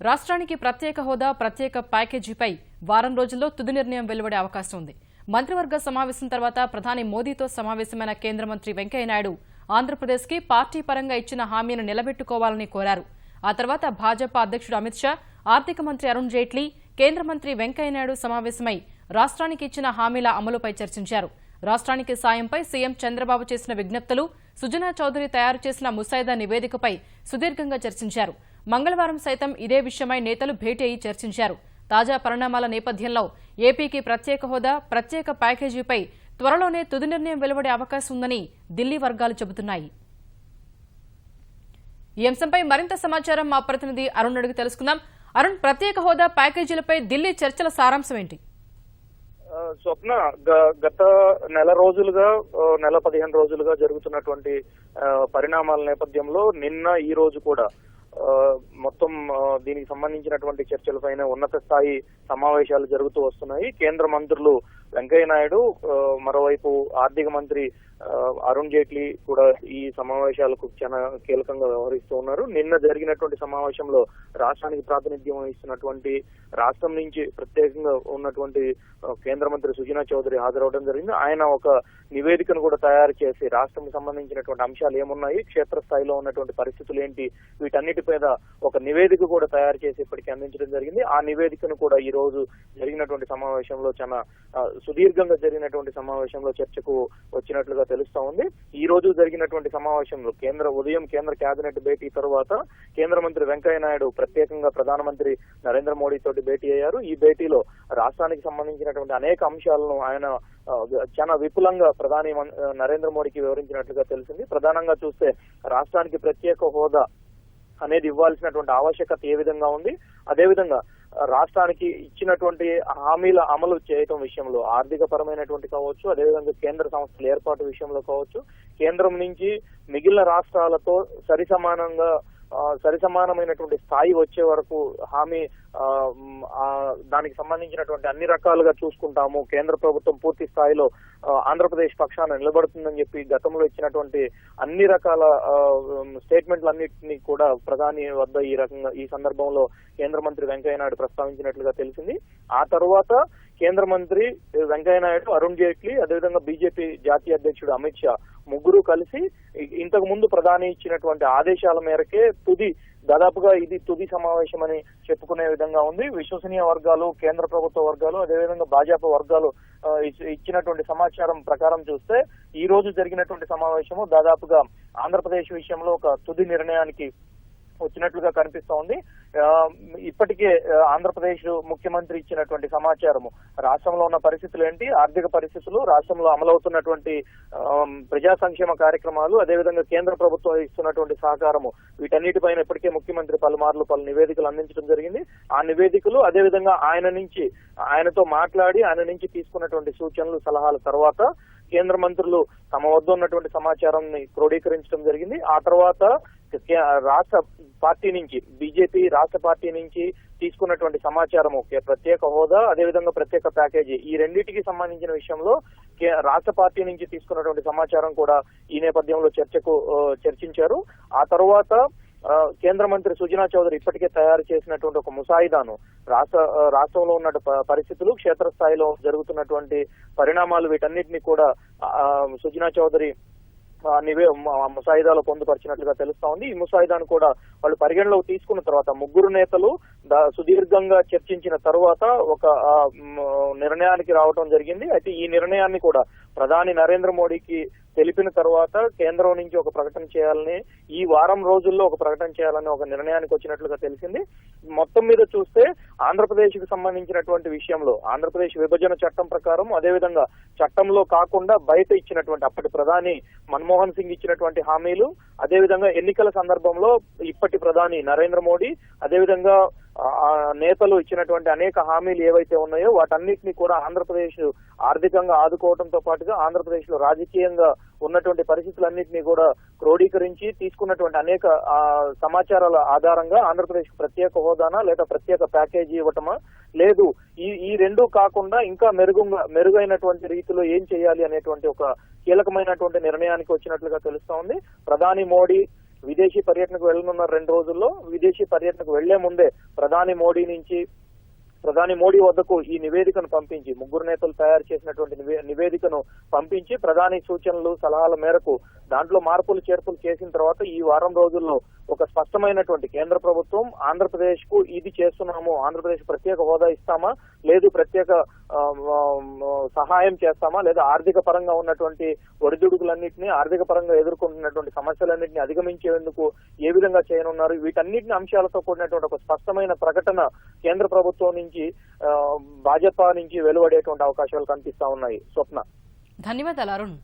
రాష్ట్రానికి ప్రత్యేక హోదా ప్రత్యేక ప్యాకేజీపై వారం రోజుల్లో తుది నిర్ణయం వెలువడే అవకాశం ఉంది. మంత్రివర్గ సమావేశం తర్వాత ప్రధాని మోదీతో సమావేశమైన కేంద్ర మంత్రి వెంకయ్యనాయుడు ఆంధ్రప్రదేశ్కి పార్టీ పరంగా ఇచ్చిన హామీని నిలబెట్టుకోవాలని కోరారు. ఆ తర్వాత భాజపా అధ్యక్షుడు అమిత్ షా ఆర్థిక మంత్రి అరుణ్ జైట్లీ కేంద్ర మంత్రి వెంకయ్యనాయుడు సమావేశమై రాష్ట్రానికి ఇచ్చిన హామీల అమలుపై చర్చించారు. రాష్ట్రానికి సాయంపై సీఎం చంద్రబాబు చేసిన విజ్ఞప్తులు సుజనా చౌదరి తయారు చేసిన ముసాయిదా నివేదికపై సుదీర్ఘంగా చర్చించారు. మంగళవారం సైతం ఇదే విషయమై నేతలు భేటీ అయి చర్చించారు. తాజా పరిణామాల నేపథ్యంలో ఏపీకి ప్రత్యేక హోదా ప్రత్యేక ప్యాకేజీపై త్వరలోనే తుది నిర్ణయం వెలువడే అవకాశం ఉందని ఢిల్లీ వర్గాలు చెబుతున్నాయి. ఈ అంశంపై మరింత సమాచారం మా ప్రతినిధి అరుణ్ అడిగి తెలుసుకుందాం. అరుణ్ ప్రత్యేక హోదా ప్యాకేజీలపై ఢిల్లీ చర్చల సారాంశం ఏంటి? స్వప్న గ- గత నెల రోజులుగా నెల పదిహేను రోజులుగా జరుగుతున్నటువంటి పరిణామాల నేపథ్యంలో నిన్న ఈ రోజు కూడా మొత్తం దీనికి సంబంధించినటువంటి చర్చలపైన ఉన్నత స్థాయి సమావేశాలు జరుగుతూ వస్తున్నాయి. కేంద్ర మంత్రులు వెంకయ్య నాయుడు మరోవైపు ఆర్థిక మంత్రి అరుణ్ జైట్లీ కూడా ఈ సమావేశాలకు చాలా కీలకంగా వ్యవహరిస్తూ ఉన్నారు. నిన్న జరిగినటువంటి సమావేశంలో రాష్ట్రానికి ప్రాతినిధ్యం వహిస్తున్నటువంటి రాష్ట్రం నుంచి ప్రత్యేకంగా ఉన్నటువంటి కేంద్ర మంత్రి సుజనా చౌదరి హాజరవడం జరిగింది. ఆయన ఒక నివేదికను కూడా తయారు చేసి రాష్ట్రం సంబంధించినటువంటి అంశాలు ఏమున్నాయి క్షేత్రస్థాయిలో ఉన్నటువంటి పరిస్థితులు ఏంటి వీటన్నిటి మీద ఒక నివేదిక కూడా తయారు చేసి ఇప్పటికీ అందించడం జరిగింది. ఆ నివేదికను కూడా ఈ రోజు జరిగినటువంటి సమావేశంలో చాలా సుదీర్ఘంగా జరిగినటువంటి సమావేశంలో చర్చకు వచ్చినట్లుగా తెలుస్తా ఉంది. ఈ రోజు జరిగినటువంటి సమావేశంలో కేంద్ర ఉదయం కేంద్ర కేబినెట్ భేటీ తర్వాత కేంద్ర మంత్రి వెంకయ్య నాయుడు ప్రత్యేకంగా ప్రధానమంత్రి నరేంద్ర మోడీ తోటి భేటీ అయ్యారు. ఈ భేటీలో రాష్ట్రానికి సంబంధించినటువంటి అనేక అంశాలను ఆయన చాలా విపులంగా ప్రధాని మన్- నరేంద్ర మోడీకి వివరించినట్లుగా తెలిసింది. ప్రధానంగా చూస్తే రాష్ట్రానికి ప్రత్యేక హోదా అనేది ఇవ్వాల్సినటువంటి ఆవశ్యకత ఏ విధంగా ఉంది? అదేవిధంగా రాష్ట్రానికి ఇచ్చినటువంటి హామీల అమలు చేయటం విషయంలో ఆర్థిక పరమైనటువంటి కావచ్చు అదేవిధంగా కేంద్ర సంస్థల ఏర్పాటు విషయంలో కావచ్చు కేంద్రం నుంచి మిగిలిన రాష్ట్రాలతో సరిసమానంగా సరిసమానమైనటువంటి స్థాయి వచ్చే వరకు హామీ దానికి సంబంధించినటువంటి అన్ని రకాలుగా చూసుకుంటాము. కేంద్ర ప్రభుత్వం పూర్తి స్థాయిలో ఆంధ్రప్రదేశ్ పక్షాన నిలబడుతుందని చెప్పి గతంలో ఇచ్చినటువంటి అన్ని రకాల స్టేట్మెంట్లన్నింటినీ కూడా ప్రధాని వద్ద ఈ రకంగా ఈ సందర్భంలో కేంద్ర మంత్రి వెంకయ్య నాయుడు ప్రస్తావించినట్లుగా తెలిసింది. ఆ తర్వాత కేంద్ర మంత్రి వెంకయ్య నాయుడు అరుణ్ జైట్లీ అదేవిధంగా బీజేపీ జాతీయ అధ్యక్షుడు అమిత్ షా ముగ్గురు కలిసి ఇంతకు ముందు ప్రధాని ఇచ్చినటువంటి ఆదేశాల మేరకే తుది దాదాపుగా ఇది తుది సమావేశం అని చెప్పుకునే విధంగా ఉంది. విశ్వసనీయ వర్గాలు కేంద్ర ప్రభుత్వ వర్గాలు అదేవిధంగా భాజపా వర్గాలు ఇచ్చినటువంటి సమాచారం ప్రకారం చూస్తే ఈ రోజు జరిగినటువంటి సమావేశము దాదాపుగా ఆంధ్రప్రదేశ్ విషయంలో ఒక తుది నిర్ణయానికి వచ్చినట్లుగా కనిపిస్తోంది. ఇప్పటికే ఆంధ్రప్రదేశ్ ముఖ్యమంత్రి ఇచ్చినటువంటి సమాచారము. రాష్ట్రంలో ఉన్న పరిస్థితులు ఏంటి? ఆర్థిక పరిస్థితులు రాష్ట్రంలో అమలవుతున్నటువంటి ప్రజా సంక్షేమ కార్యక్రమాలు అదేవిధంగా కేంద్ర ప్రభుత్వం ఇస్తున్నటువంటి సహకారము. వీటన్నిటిపైన ఇప్పటికే ముఖ్యమంత్రి పలుమార్లు పలు నివేదికలు అందించడం జరిగింది. ఆ నివేదికలు అదేవిధంగా ఆయన నుంచి ఆయనతో మాట్లాడి ఆయన నుంచి తీసుకున్నటువంటి సూచనలు సలహాల తర్వాత కేంద్ర మంత్రులు తమ వద్ద ఉన్నటువంటి సమాచారాన్ని క్రోడీకరించడం జరిగింది. ఆ తర్వాత రాష్ట్ర పార్టీ నుంచి బీజేపీ రాష్ట్ర పార్టీ నుంచి తీసుకున్నటువంటి సమాచారం ఒక ప్రత్యేక హోదా అదేవిధంగా ప్రత్యేక ప్యాకేజీ. ఈ రెండింటికి సంబంధించిన విషయంలో కే- రాష్ట్ర పార్టీ నుంచి తీసుకున్నటువంటి సమాచారం కూడా ఈ నేపథ్యంలో చర్చకు చర్చించారు. ఆ తర్వాత కేంద్ర మంత్రి సుజనా చౌదరి ఇప్పటికే తయారు చేసినటువంటి ఒక ముసాయిదాను. రాష్ట్ర రాష్ట్రంలో ఉన్న పరిస్థితులు క్షేత్రస్థాయిలో జరుగుతున్నటువంటి పరిణామాలు వీటన్నిటిని కూడా సుజనా చౌదరి నివే ముసాయిదాలో పొందుపరిచినట్లుగా తెలుస్తా ఉంది. ఈ ముసాయిదాను కూడా వాళ్ళు పరిగణలోకి తీసుకున్న తర్వాత ముగ్గురు నేతలు సుదీర్ఘంగా చర్చించిన తర్వాత ఒక నిర్ణయానికి రావడం జరిగింది. అయితే ఈ నిర్ణయాన్ని కూడా ప్రధాని నరేంద్ర మోడీకి తెలిపిన తర్వాత కేంద్రం నుంచి ఒక ప్రకటన చేయాలని ఈ వారం రోజుల్లో ఒక ప్రకటన చేయాలని ఒక నిర్ణయానికి వచ్చినట్లుగా తెలిసింది. మొత్తం మీద చూస్తే ఆంధ్రప్రదేశ్కు సంబంధించినటువంటి విషయంలో ఆంధ్రప్రదేశ్ విభజన చట్టం ప్రకారం అదేవిధంగా చట్టంలో కాకుండా బయట ఇచ్చినటువంటి అప్పటి ప్రధాని మన్మోహన్ సింగ్ ఇచ్చినటువంటి హామీలు అదేవిధంగా ఎన్నికల సందర్భంలో ఇప్పటి ప్రధాని నరేంద్ర మోడీ అదేవిధంగా నేతలు ఇచ్చినటువంటి అనేక హామీలు ఏవైతే ఉన్నాయో వాటన్నిటిని కూడా ఆంధ్రప్రదేశ్ ఆర్థికంగా ఆదుకోవడంతో పాటుగా ఆంధ్రప్రదేశ్లో రాజకీయంగా ఉన్నటువంటి పరిస్థితులన్నింటినీ కూడా క్రోడీకరించి తీసుకున్నటువంటి అనేక సమాచారాల ఆధారంగా ఆంధ్రప్రదేశ్ ప్రత్యేక హోదానా లేదా ప్రత్యేక ప్యాకేజీ ఇవ్వటమా? లేదు. ఈ ఈ రెండు కాకుండా ఇంకా మెరుగుగా మెరుగైనటువంటి రీతిలో ఏం చేయాలి అనేటువంటి ఒక కీలకమైనటువంటి నిర్ణయానికి వచ్చినట్లుగా తెలుస్తా ఉంది. ప్రధాని మోడీ విదేశీ పర్యటనకు వెళ్ళనున్న రెండు రోజుల్లో విదేశీ పర్యటనకు వెళ్ళే ముందే ప్రధాని మోడీ నుంచి ప్రధాని మోడీ వద్దకు ఈ నివేదికను పంపించి ముగ్గురు నేతలు తయారు చేసినటువంటి నివేదికను పంపించి ప్రధాని సూచనలు సలహాల మేరకు దాంట్లో మార్పులు చేర్పులు చేసిన తర్వాత ఈ వారం రోజుల్లో ఒక స్పష్టమైనటువంటి కేంద్ర ప్రభుత్వం ఆంధ్రప్రదేశ్కు ఇది చేస్తున్నాము ఆంధ్రప్రదేశ్ ప్రత్యేక హోదా ఇస్తామా లేదు ప్రత్యేక సహాయం చేస్తామా లేదా ఆర్థిక పరంగా ఉన్నటువంటి ఒడిదుడుకులన్నింటినీ ఆర్థిక పరంగా ఎదుర్కొంటున్నటువంటి సమస్యలన్నింటినీ అధిగమించేందుకు ఏ విధంగా చేయనున్నారు వీటన్నిటిని అంశాలతో కూడినటువంటి ఒక స్పష్టమైన ప్రకటన కేంద్ర ప్రభుత్వం నుంచి నుంచి భాజపా నుంచి వెలువడేటువంటి అవకాశాలు కనిపిస్తా ఉన్నాయి. స్వప్న. ధన్యవాదాలు అరుణ్.